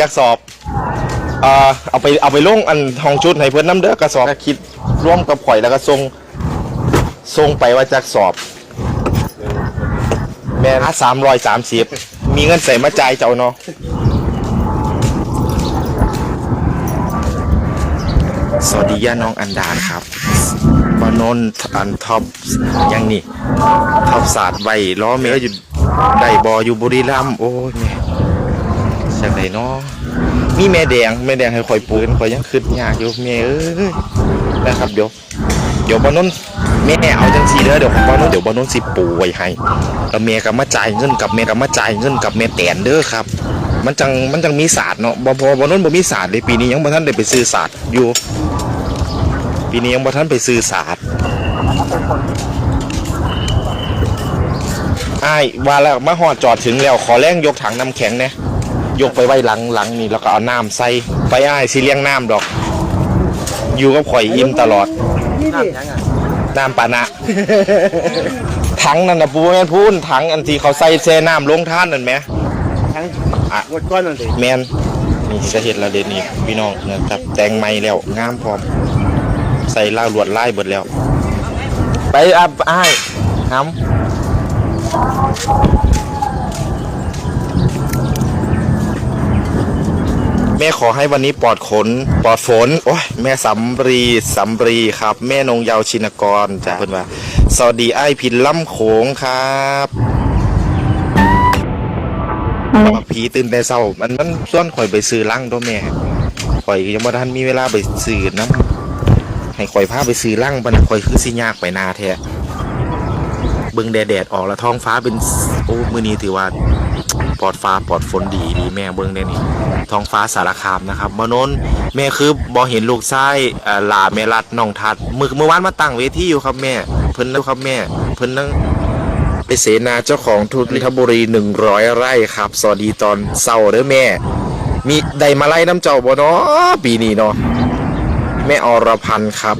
จากสอบอ่าเอาไปเอาไปลงอันทองชุดให้เพื่อนน้ำเด้อกระสอบก็คิดร่วมกับข่อยแล้วก็ส่งส่งไปว่าจากสอบ แม่สามร้อยสามสิบมีเงินใส่มาจ่ายเจ้าเนาะสวัสดีย่าน้องอันดาครับบานนท์อันท็อปยังนี่ท็อปศาสตร์ใบล้อเมย์อยู่ได้บออยู่บุรีรัมย์โอ้ยแม่ จากไหนเนาะมีแม่แดงแม่แดงให้คอยปืนคอยยังคืดยากอยู่แม่เอ้ยนะครับเดี๋ยวเดี๋ยวบานนท์แม่เอาจังสีเด้อเดี๋ยวบานนท์เดี๋ยวบานนท์สิปูไว้ให้แล้วแม่ก็มาจ่ายเงินกับแม่ก็มาจ่ายเงินกับแม่แตนเด้อครับ มันจังมันจังมีศาสตร์เนาะบ่พอบานนท์บ่มีศาสตร์เลยปีนี้ยังบ่ทันได้ไปซื้อศาสตร์อยู่ ปีนี้ยังบ่ทันไปซื้อศาสตร์อ้ายว่าแล้วมาหอดจอดถึงแล้วขอแรงยกถังน้ำแข็งเนี่ย ยกไปไว้หลังหลังนี่แล้วก็เอาน้ำใส่ไปอ้ายสิเลี้ยงน้ำดอก อยู่กับข่อยอิ่มตลอด นี่ดิน้ำปานะ ถังนั่นนะปูแม่นพูนถังอันที่เขาใส่แช่น้ำลงท่านนั่นไหม ทั้งอะงดก้อนนั่นสิแมนนี่จะเห็นแล้วเด่นนี่พี่น้องนะครับแต่งไม่แล้วงามพร้อม ใส่ล่าลวดลายเบิดแล้ว ไปอับอ้ายน้ำ แม่ขอให้วันนี้ปลอดขนปลอดฝนโอ้ยแม่สำรีสำรีครับ แม่นงเยาวชินกรจ้ะเพิ่นว่าสวัสดีไอ้พินล่ำโขงครับผีตื่นแต่เช้ามันมันส่วนข่อยไปซื้อลังตัวแม่ข่อยยังบ่ทันมีเวลาไปซื้อน้ำให้ข่อยพาไปซื้อลังบันข่อยคือสิยากไปนาแท้ บิ่งแดดแดดออกแล้วท้องฟ้าเป็นโอ้มือนี้ถือว่าปลอดฟ้าปลอดฝนดีดีแม่เบิ่งได้นี่ท้องฟ้าสารคามนะครับมานนแม่คือบ่เห็นลูกชายหลาแม่รัดน้องทัดมือเมื่อวานมาตั้งเวทีอยู่ครับแม่เพิ่นแล้วครับแม่เพิ่นนั่งไปเสนาเจ้าของทุนทบุรี100ไร่ครับสวัสดีตอนเช้าเด้อแม่ มีได้มาไล่น้ำเจ้าบ่เนาะปีนี้เนาะแม่อรพันธ์ครับ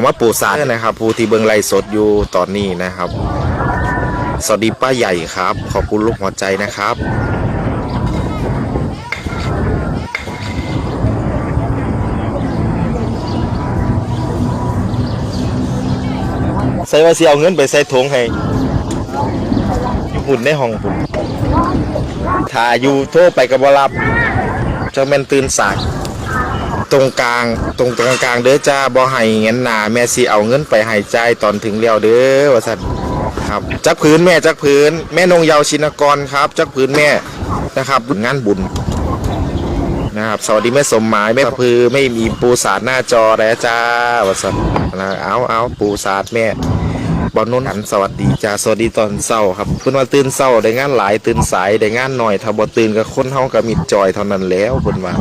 เอามาปูสาดนะครับผู้ที่เบิงไลสดอยู่ตอนนี้นะครับ สวัสดีป้าใหญ่ครับ ขอบคุณลูกหัวใจนะครับใส่ว่าสิเอาเงินไปใส่ถุงให้หุ่นในห้องผมถ้าอยู่โทรไปกับบรับเจ้าแม่นตื่นสาย ตรงกลางตรงตรงกลางเด้อจ้าบ่ให้เงินหนาแม่สิเอาเงินไปให้จ่ายตอนถึงแล้วเด้อว่าซั่นครับจักพื้นแม่จักพื้น แม่นงเยาวชินกรครับ จักพื้นแม่นะครับงานบุญนะครับสวัสดีแม่สมหมายแม่พือไม่มีปูสาดหน้าจอแล้วจ้าว่าซั่นนะเอาเอาปูสาดแม่บอลนุ่นหันสวัสดีจ้าสวัสดีตอนเช้าครับเพิ่อนว่าตื่นเช้าได้งานหลายตื่นสายได้งานหน่อยถ้าบ่ตื่นก็คนเฮาก็มิดจอยเท่านั้นแล้วเพิ่นว่า